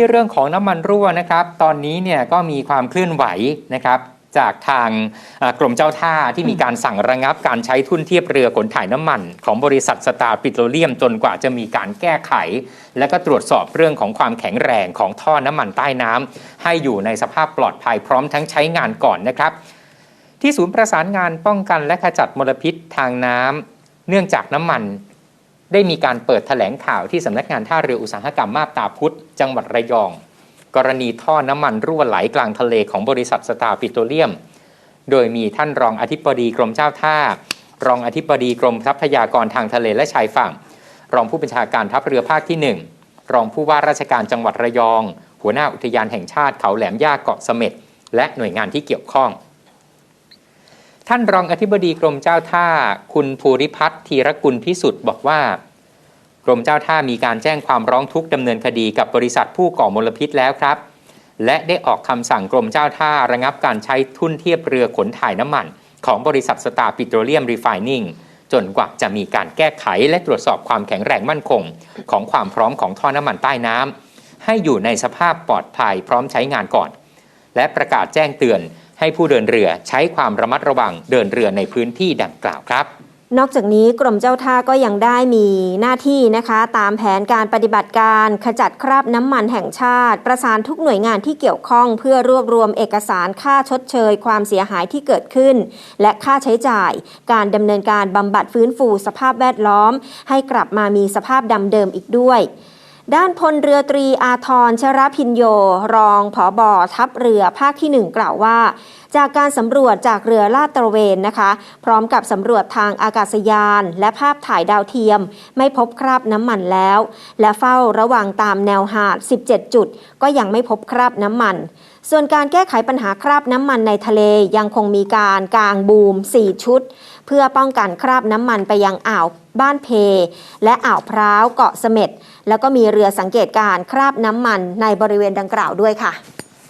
ที่เรื่องของน้ำมันรั่วนะครับ ตอนนี้เนี่ยก็มีความเคลื่อนไหวนะครับ จากทางอ่ากรมเจ้าท่าที่มีการสั่งระงับการใช้ทุนเทียบเรือขนถ่ายน้ำมัน ของบริษัทสตาร์ปิโตรเลียมจนกว่าจะมีการแก้ไข และก็ตรวจสอบเรื่องของความแข็งแรงของท่อน้ำมันใต้น้ำให้อยู่ในสภาพปลอดภัยพร้อมทั้งใช้งานก่อนนะครับ ที่ศูนย์ประสานงานป้องกันและขจัดมลพิษทางน้ำเนื่องจากน้ำมัน ได้มีการเปิดแถลงข่าวที่สำนักงานท่าเรืออุตสาหกรรมมาบตาพุธจังหวัดระยอง กรณีท่อน้ำมันรั่วไหลกลางทะเลของบริษัทสตาร์ปิโตรเลียม โดยมีท่านรองอธิบดีกรมเจ้าท่า รองอธิบดีกรมทรัพยากรทางทะเลและชายฝั่ง รองผู้บัญชาการทัพเรือภาคที่ 1 รองผู้ว่าราชการจังหวัดระยอง หัวหน้าอุทยานแห่งชาติเขาแหลมย่าเกาะเสม็ดและหน่วยงานที่เกี่ยวข้อง ท่านรองอธิบดีกรมเจ้าท่าคุณภูริพัฒน์ธีรกุลพิสุทธิ์บอกว่า กรมเจ้าท่ามีการแจ้งความร้องทุกข์ดำเนินคดีกับบริษัทผู้ก่อมลพิษแล้วครับ และได้ออกคำสั่งกรมเจ้าท่าระงับการใช้ทุ่นเทียบเรือขนถ่ายน้ำมัน ของบริษัทสตาร์ปิโตรเลียมรีไฟนิ่งจนกว่าจะมีการแก้ไขและตรวจสอบความแข็งแรงมั่นคง ของความพร้อมของท่อน้ำมันใต้น้ำให้อยู่ในสภาพปลอดภัยพร้อมใช้งานก่อน และประกาศแจ้งเตือน ให้ผู้เดินเรือใช้ความระมัดระวังเดินเรือในพื้นที่ดังกล่าวครับ นอกจากนี้กรมเจ้าท่าก็ยังได้มีหน้าที่นะคะ ตามแผนการปฏิบัติการขจัดคราบน้ำมันแห่งชาติ ประสานทุกหน่วยงานที่เกี่ยวข้อง เพื่อรวบรวมเอกสารค่าชดเชย ความเสียหายที่เกิดขึ้น และค่าใช้จ่าย การดำเนินการบำบัดฟื้นฟูสภาพแวดล้อม ให้กลับมามีสภาพดำเดิมอีกด้วย ด้านพลเรือตรีอาทรชรพินโย รองผอบอทัพเรือภาคที่ 1 กล่าวว่า จากการสำรวจจากเรือลาดตระเวนนะคะ พร้อมกับสำรวจทางอากาศยาน และภาพถ่ายดาวเทียม ไม่พบคราบน้ำมันแล้ว และเฝ้าระวังตามแนวหาด 17 จุด ก็ยังไม่พบคราบน้ำมัน ส่วนการแก้ไขปัญหาคราบน้ำมันในทะเลยังคงมีการกางบูม 4 ชุด เพื่อป้องกันคราบน้ำมันไปยังอ่าวบ้านเพ และอ่าวพร้าวเกาะเสม็ดแล้วก็มีเรือสังเกตการคราบน้ำมันในบริเวณดังกล่าวด้วยค่ะ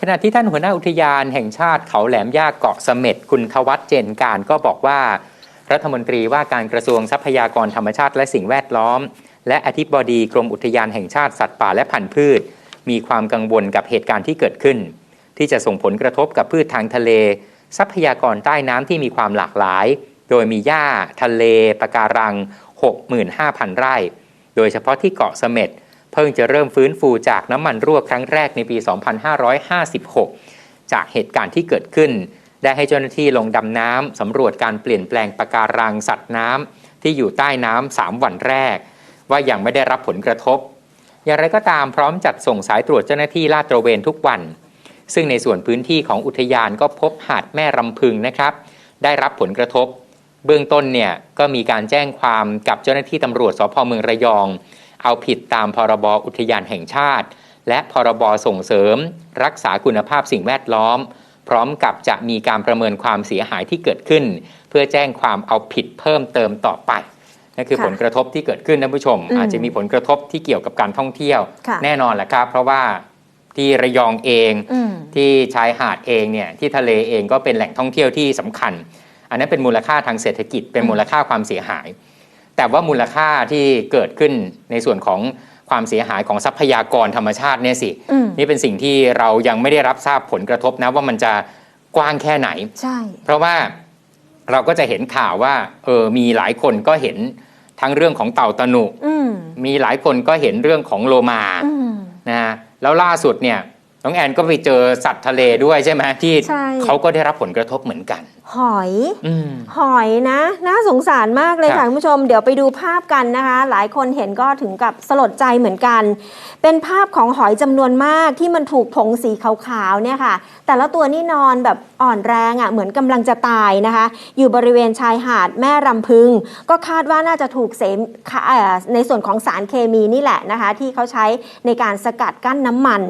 ขณะที่ท่านหัวหน้าอุทยานแห่งชาติเขาแหลมย่าเกาะเสม็ดคุณทวัฒเจนการก็บอกว่า รัฐมนตรีว่าการกระทรวงทรัพยากรธรรมชาติและสิ่งแวดล้อม และอธิบดีกรมอุทยานแห่งชาติสัตว์ป่าและพันธุ์พืช มีความกังวลกับเหตุการณ์ที่เกิดขึ้น ที่จะส่งผลกระทบกับพืชทางทะเล ทรัพยากรใต้น้ำที่มีความหลากหลาย โดยมีหญ้า ทะเลปะการัง 65,000 ไร่ โดยเฉพาะที่เกาะเสม็ดเพิ่งจะเริ่มฟื้นฟูจากน้ำมันรั่วครั้งแรกในปี 2556 จากเหตุการณ์ที่เกิดขึ้น ได้ให้เจ้าหน้าที่ลงดำน้ำสำรวจการเปลี่ยนแปลงปะการังสัตว์น้ำที่อยู่ใต้น้ำ 3 วันแรก ว่ายังไม่ได้รับผลกระทบ อย่างไรก็ตามพร้อมจัดส่งสายตรวจเจ้าหน้าที่ลาดตระเวนทุกวัน ซึ่งในส่วนพื้นที่ของอุทยานก็พบหาดแม่รำพึงนะครับ ได้รับผลกระทบ เบื้องต้นเนี่ยก็มีการแจ้งความกับเจ้าหน้าที่ตำรวจสพเมืองระยอง เอาผิดตามพรบอุทยานแห่งชาติ และพรบส่งเสริม รักษาคุณภาพสิ่งแวดล้อม พร้อมกับจะมีการประเมินความเสียหายที่เกิดขึ้น เพื่อแจ้งความเอาผิดเพิ่มเติมต่อไปนั่นคือค่ะผลกระทบที่เกิดขึ้นท่านผู้ชมอืมอาจจะมีผลกระทบที่เกี่ยวกับการท่องเที่ยวค่ะแน่นอนแหละครับ เพราะว่า ที่ระยองเองอืมที่ชายหาดเองเนี่ยที่ทะเลเองก็เป็นแหล่งท่องเที่ยวที่สำคัญ อันนั้นเป็นมูลค่าทางเศรษฐกิจ เป็นมูลค่าความเสียหาย แต่ว่ามูลค่าที่เกิดขึ้นในส่วนของความเสียหายของทรัพยากรธรรมชาติเนี่ยสิอืมนี่เป็นสิ่งที่เรายังไม่ได้รับทราบผลกระทบนะว่ามันจะกว้างแค่ไหนใช่เพราะว่าเราก็จะเห็นข่าวว่าเออมีหลายคนก็เห็นทั้งเรื่องของเต่าตะหนุอืมมีหลายคนก็เห็นเรื่องของโลมาอืมนะฮะ แล้วล่าสุดเนี่ย น้องแอนก็ไปเจอสัตว์ทะเลด้วยใช่ไหมที่ใช่ เขาก็ได้รับผลกระทบเหมือนกัน หอย อืม หอยนะ น่าสงสารมากเลยครัค่ะบ คุณผู้ชม เดี๋ยวไปดูภาพกันนะคะ หลายคนเห็นก็ถึงกับสลดใจเหมือนกัน เป็นภาพของหอยจำนวนมากที่มันถูกผงสีขาวๆเนี่ยค่ะ แต่ละตัวนี่นอนแบบอ่อนแรงอะ่ะเหมือนกำลังจะตายนะคะ อยู่บริเวณชายหาดแม่รำพึง ก็คาดว่าน่าจะถูกเสมค่ะเอ่อในส่วนของสารเคมีนี่แหละนะคะ ที่เขาใช้ในการสกัดกั้นน้ำมัน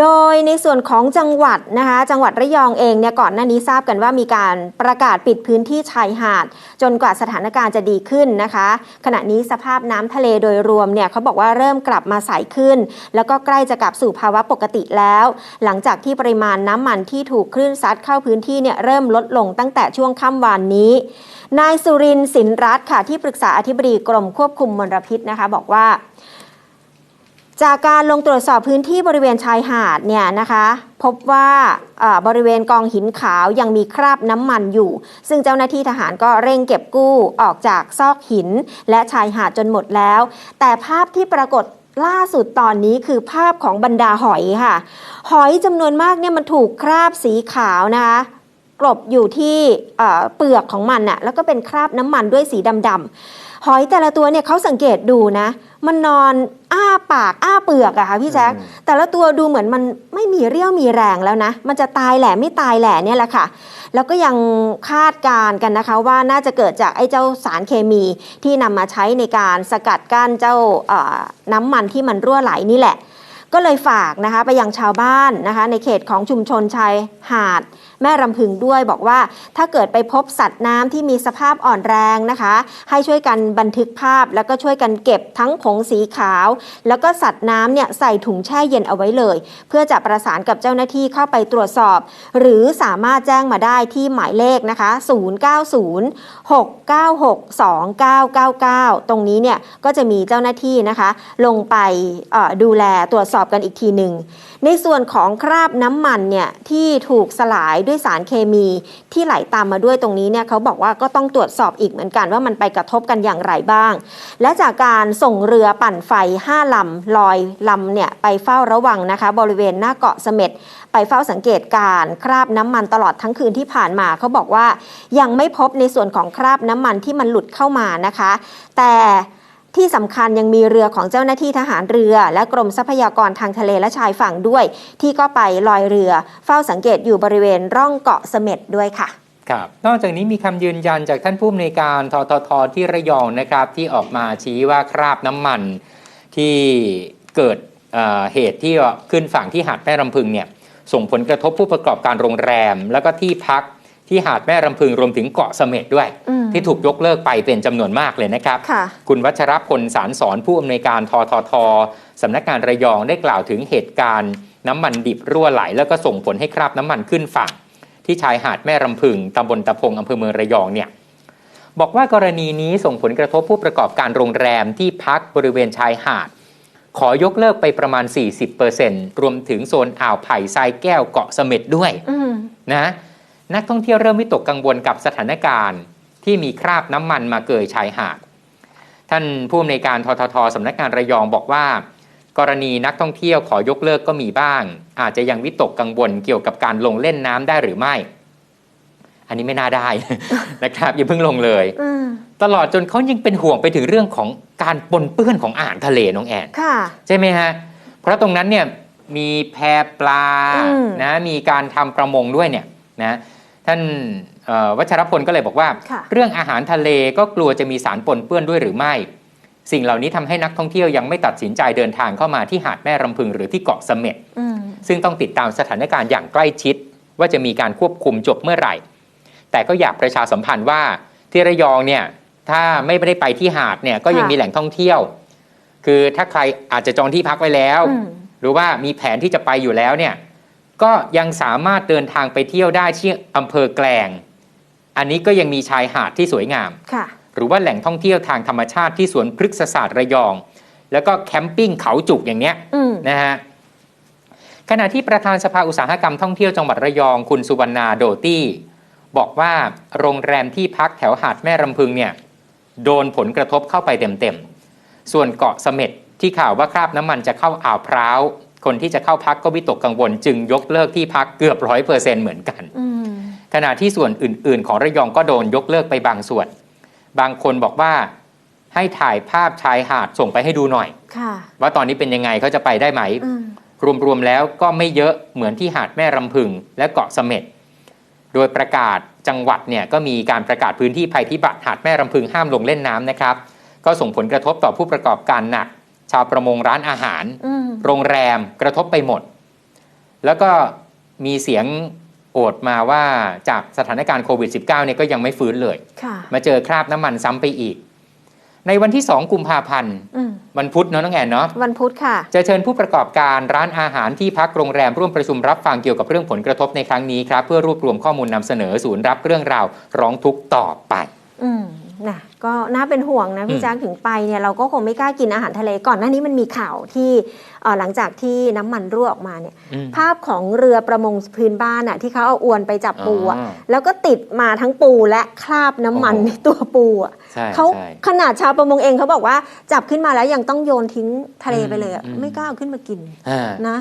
โดยในส่วนของจังหวัดนะคะ จังหวัดระยองเองเนี่ยก่อนหน้านี้ทราบกันว่ามีการประกาศปิดพื้นที่ชายหาด จนกว่าสถานการณ์จะดีขึ้นนะคะ ขณะนี้สภาพน้ำทะเลโดยรวมเนี่ยเขาบอกว่าเริ่มกลับมาใสขึ้น แล้วก็ใกล้จะกลับสู่ภาวะปกติแล้ว หลังจากที่ปริมาณน้ำมันที่ถูกคลื่นซัดเข้าพื้นที่เนี่ยเริ่มลดลงตั้งแต่ช่วงค่ำวานนี้นายสุรินทร์สินรัตน์ค่ะที่ปรึกษาอธิบดีกรมควบคุมมลพิษนะคะ บอกว่า จากการลงตรวจสอบพื้นที่บริเวณชายหาดเนี่ยนะคะพบว่าบริเวณกองหินขาวยังมีคราบน้ำมันอยู่ ซึ่งเจ้าหน้าที่ทหารก็เร่งเก็บกู้ออกจากซอกหินและชายหาดจนหมดแล้ว แต่ภาพที่ปรากฏล่าสุดตอนนี้คือภาพของบรรดาหอยค่ะ หอยจำนวนมากเนี่ยมันถูกคราบสีขาวนะคะกลบอยู่ที่เปลือกของมันน่ะแล้วก็เป็นคราบน้ำมันด้วยสีดำๆหอยแต่ละตัวเนี่ยเขาสังเกตดูนะ มันนอน ปากอ้าเปลือกอะค่ะพี่แจ๊คอืมแต่ละตัวดูเหมือนมันไม่มีเรี่ยวมีแรงแล้วนะ มันจะตายแหล่ไม่ตายแหล่เนี่ยแหละค่ะ แล้วก็ยังคาดการณ์กันนะคะว่าน่าจะเกิดจากไอ้เจ้าสารเคมีที่นำมาใช้ในการสกัดกั้นเจ้าเอ่อน้ำมันที่มันรั่วไหลนี่แหละ ก็เลยฝากนะคะไปยังชาวบ้านนะคะในเขตของชุมชนชายหาด แม่รำพึงด้วยบอกว่าถ้าเกิดไปพบสัตว์น้ำที่มีสภาพอ่อนแรงนะคะ ให้ช่วยกันบันทึกภาพแล้วก็ช่วยกันเก็บทั้งผงสีขาว แล้วก็สัตว์น้ำเนี่ยใส่ถุงแช่เย็นเอาไว้เลย เพื่อจะประสานกับเจ้าหน้าที่เข้าไปตรวจสอบ หรือสามารถแจ้งมาได้ที่หมายเลขนะคะ 090 6962999 ตรงนี้เนี่ยก็จะมีเจ้าหน้าที่นะคะ ลงไปดูแลตรวจสอบกันอีกทีหนึ่ง ในส่วนของคราบน้ำมันเนี่ยที่ถูกสลายด้วยสารเคมีที่ไหลตามมาด้วยตรงนี้เนี่ยเขาบอกว่าก็ต้องตรวจสอบอีกเหมือนกันว่ามันไปกระทบกันอย่างไรบ้าง และจากการส่งเรือปั่นไฟ5ลำลอยลำเนี่ยไปเฝ้าระวังนะคะ บริเวณหน้าเกาะเสม็ดไปเฝ้าสังเกตการคราบน้ำมันตลอดทั้งคืนที่ผ่านมาเขาบอกว่ายังไม่พบในส่วนของคราบน้ำมันที่มันหลุดเข้ามานะคะ แต่ ที่สำคัญยังมีเรือของเจ้าหน้าที่ทหารเรือ และกรมทรัพยากรทางทะเลและชายฝั่งด้วย ที่ก็ไปลอยเรือ เฝ้าสังเกตอยู่บริเวณร่องเกาะเสม็ดด้วยค่ะครับนอกจากนี้มีคำยืนยันจากท่านผู้อำนวยการทททที่ระยองนะครับ ที่ออกมาชี้ว่าคราบน้ำมันที่เกิดเอ่อเหตุที่ขึ้นฝั่งที่หาดแม่รำพึงเนี่ยส่งผลกระทบผู้ประกอบการโรงแรม แล้วก็ที่พัก ที่หาดแม่รำพึงรวมถึงเกาะเสม็ดด้วย อืม ที่ถูกยกเลิกไปเป็นจำนวนมากเลยนะครับ ค่ะ คุณวัชรพลสารสอนผู้อำนวยการทททสำนักงานระยองได้กล่าวถึงเหตุการณ์น้ำมันดิบรั่วไหล แล้วก็ส่งผลให้คราบน้ำมันขึ้นฝั่ง ที่ชายหาดแม่รำพึงตำบลตะพงอำเภอเมืองระยองเนี่ยบอกว่ากรณีนี้ส่งผลกระทบผู้ประกอบการโรงแรมที่พักบริเวณชายหาด ขอยกเลิกไปประมาณ 40%รวมถึงโซนอ่าวไผ่ทรายแก้วเกาะเสม็ดด้วย อืม นะ นักท่องเที่ยวเริ่มวิตกกังวลกับสถานการณ์ ที่มีคราบน้ำมันมาเกยชายหาด ท่านผู้อำนวยการทททสำนักงานระยองบอกว่า กรณีนักท่องเที่ยวขอยกเลิกก็มีบ้าง อาจจะยังวิตกกังวลเกี่ยวกับการลงเล่นน้ำได้หรือไม่ อันนี้ไม่น่าได้นะครับอย่าเพิ่งลงเลยอืมตลอดจนเขายังเป็นห่วงไปถึงเรื่องของการปนเปื้อนของอาหารทะเลน้องแอนค่ะใช่ไหมฮะเพราะตรงนั้นเนี่ยมีแพปลาอืมนะมีการทำประมงด้วยเนี่ยนะ ท่านเอ่อวัชรพลก็เลยบอกว่าค่ะเรื่องอาหารทะเลก็กลัวจะมีสารปนเปื้อนด้วยหรือไม่ สิ่งเหล่านี้ทำให้นักท่องเที่ยวยังไม่ตัดสินใจเดินทางเข้ามาที่หาดแม่รำพึงหรือที่เกาะเสม็ดอืมซึ่งต้องติดตามสถานการณ์อย่างใกล้ชิด ว่าจะมีการควบคุมจบเมื่อไหร่ แต่ก็อยากประชาสัมพันธ์ว่าที่ระยองเนี่ยถ้าไม่ได้ไปที่หาดเนี่ยก็ยังค่ะมีแหล่งท่องเที่ยว คือถ้าใครอาจจะจองที่พักไว้แล้วอืมหรือว่ามีแผนที่จะไปอยู่แล้วเนี่ย ก็ยังสามารถเดินทางไปเที่ยวได้ที่อำเภอแกลง อันนี้ก็ยังมีชายหาดที่สวยงามค่ะหรือว่าแหล่งท่องเที่ยวทางธรรมชาติที่สวนพฤกษศาสตร์ระยอง แล้วก็แคมปิ้งเขาจุกอย่างเนี้ยอืมนะฮะขณะที่ประธานสภาอุตสาหกรรมท่องเที่ยวจังหวัดระยองคุณสุวรรณาโดตี้ บอกว่าโรงแรมที่พักแถวหาดแม่รำพึงเนี่ยโดนผลกระทบเข้าไปเต็มๆ ส่วนเกาะเสม็ดที่ข่าวว่าคราบน้ำมันจะเข้าอ่าวพร้าว คนที่จะเข้าพักก็วิตกกังวล จึงยกเลิกที่พักเกือบร้อยเปอร์เซ็นต์เหมือนกันอืมขณะที่ส่วนอื่น ๆ ของระยองก็โดนยกเลิกไปบางส่วน บางคนบอกว่าให้ถ่ายภาพชายหาดส่งไปให้ดูหน่อยค่ะว่าตอนนี้เป็นยังไงเขาจะไปได้ไหมอืมรวม ๆ แล้วก็ไม่เยอะเหมือนที่หาดแม่รำพึงและเกาะเสม็ดโดยประกาศจังหวัดเนี่ยก็มีการประกาศพื้นที่ภัยพิบัติหาดแม่รำพึงห้ามลงเล่นน้ำนะครับ ก็ส่งผลกระทบต่อผู้ประกอบการหนัก ชาวประมงร้านอาหารอืมโรงแรมกระทบไปหมด แล้วก็มีเสียงโอดมาว่าจากสถานการณ์โควิด -19 เนี่ยก็ยังไม่ฟื้นเลยค่ะมาเจอคราบน้ำมันซ้ำไปอีก ในวันที่ 2 กุมภาพันธ์อืมวันพุธเนาะน้องแอนเนาะวันพุธค่ะ จะเชิญผู้ประกอบการร้านอาหารที่พักโรงแรมร่วมประชุมรับฟังเกี่ยวกับเรื่องผลกระทบในครั้งนี้ครับ เพื่อรวบรวมข้อมูลนำเสนอศูนย์รับเรื่องราวร้องทุกข์ต่อไปอืมน่ะ ก็น่าเป็นห่วงนะอืพี่มแจ๊คถึงไปเนี่ยเราก็คงไม่กล้ากินอาหารทะเลก่อนหน้านี้มันมีข่าวที่เอ่อหลังจากที่น้ำมันรั่วออกมาเนี่ยอืมภาพของเรือประมงพื้นบ้านอะที่เขาเอาอวนไปจับปูอะอ๋อแล้วก็ติดมาทั้งปูและคราบน้ำมันโอ้โหในตัวปูอะใช่เขาใช่ขนาดชาวประมงเองเขาบอกว่าจับขึ้นมาแล้วยังต้องโยนทิ้งทะเลไปเลยอะอืมอืมไม่กล้าเอาขึ้นมากินอ่านะ